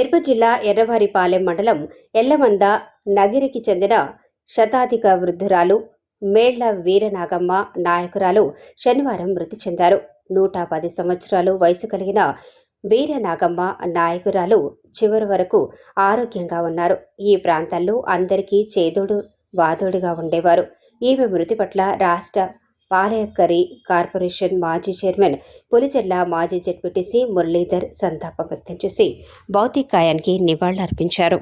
తిరుపతి జిల్లా ఎర్రవారిపాలెం మండలం ఎల్లమంద నగిరికి చెందిన శతాధిక వృద్ధురాలు మేళ్ళ వీరనాగమ్మ నాయకురాలు శనివారం మృతి చెందారు. నూట పది సంవత్సరాలు వయసు కలిగిన వీరనాగమ్మ నాయకురాలు చివరి వరకు ఆరోగ్యంగా ఉన్నారు. ఈ ప్రాంతాల్లో అందరికీ చేదోడు వాదోడుగా ఉండేవారు. ఈమె మృతి పట్ల రాష్ట్ర పాలయక్కరి కార్పొరేషన్ మాజీ చైర్మన్ పులిచెర్ల మాజీ జెడ్పీటీసీ మురళీధర్ సంతాపం వ్యక్తం చేసి భౌతికాయానికి నివాళులర్పించారు.